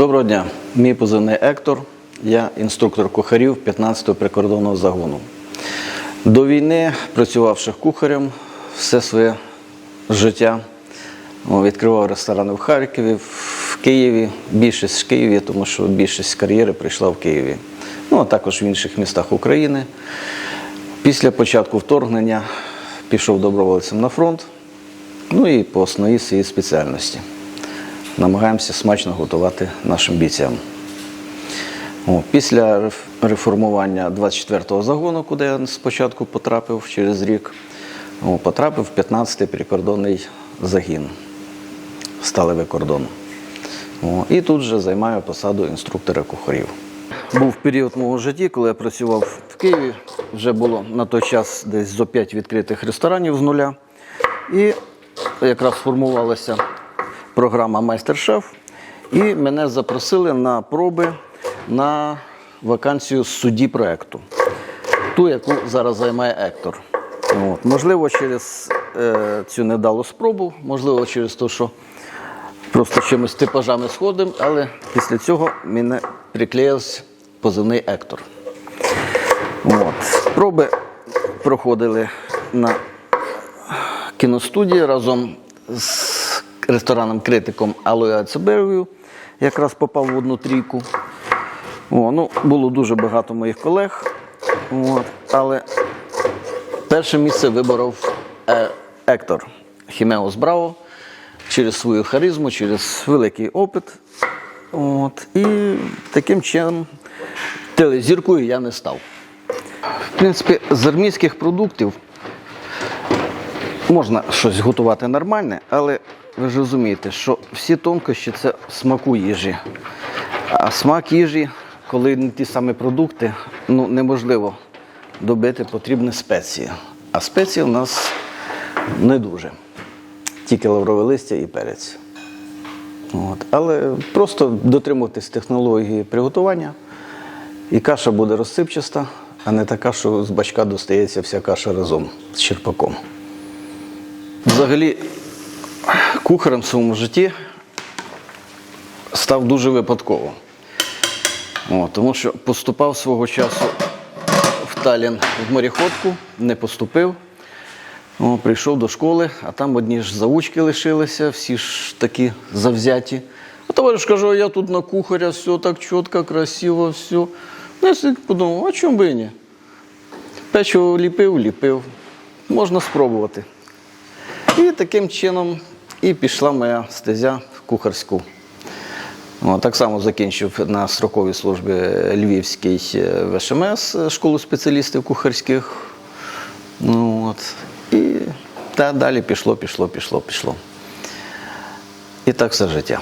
Доброго дня, мій позивний Ектор. Я інструктор кухарів 15-го прикордонного загону. До війни, працювавши кухарем все своє життя, відкривав ресторани в Харкові, в Києві, більшість в Києві, тому що більшість кар'єри прийшла в Києві. Ну, а також в інших містах України. Після початку вторгнення пішов добровольцем на фронт, ну і по основній своїй спеціальності намагаємося смачно готувати нашим бійцям. Після реформування 24-го загону, куди я спочатку потрапив через рік, потрапив 15-й прикордонний загін сталевий кордон. І тут же займаю посаду інструктора кухарів. Був період мого житті, коли я працював в Києві. Вже було на той час десь зо 5 відкритих ресторанів з нуля. І якраз формувалася програма Майстер-шеф. І мене запросили на проби на вакансію судді проєкту. Ту, яку зараз займає Ектор. От. Можливо, через е, цю недалу спробу, можливо, через те, що просто чимось типажами сходимо, але після цього мене приклеївся позивний Ектор. От. Проби проходили на кіностудії разом з ресторанним критиком Алою Ацеберою, якраз попав в одну трійку. О, ну, було дуже багато моїх колег. От, але перше місце виборов е, Ектор Хімеос Браво через свою харизму, через великий опит. От, і таким чином телезіркою я не став. В принципі, з армійських продуктів можна щось готувати нормальне, але ви ж розумієте, що всі тонкощі це смаку їжі. А смак їжі, коли не ті самі продукти, ну неможливо добити потрібні спеції. А спеції у нас не дуже. Тільки лаврове листя і перець. От. Але просто дотримуватись технології приготування, і каша буде розсипчаста, а не така, що з бачка достається вся каша разом з черпаком. Взагалі, кухарем в своєму житті став дуже випадково. О, тому що поступав свого часу в Талін в моріходку, не поступив. О, прийшов до школи, а там одні ж заучки лишилися, всі ж такі завзяті. А товариш каже, «А я тут на кухаря, все так чітко, красиво, все. Ну, я подумав, а чому би і ні? Печиво ліпив, ліпив. Можна спробувати. І таким чином і пішла моя стезя в кухарську. Так само закінчив на строковій службі Львівський е, ВШМС, е, школу спеціалістів кухарських. Ну, от. І та далі пішло, пішло, пішло, пішло. І так все життя.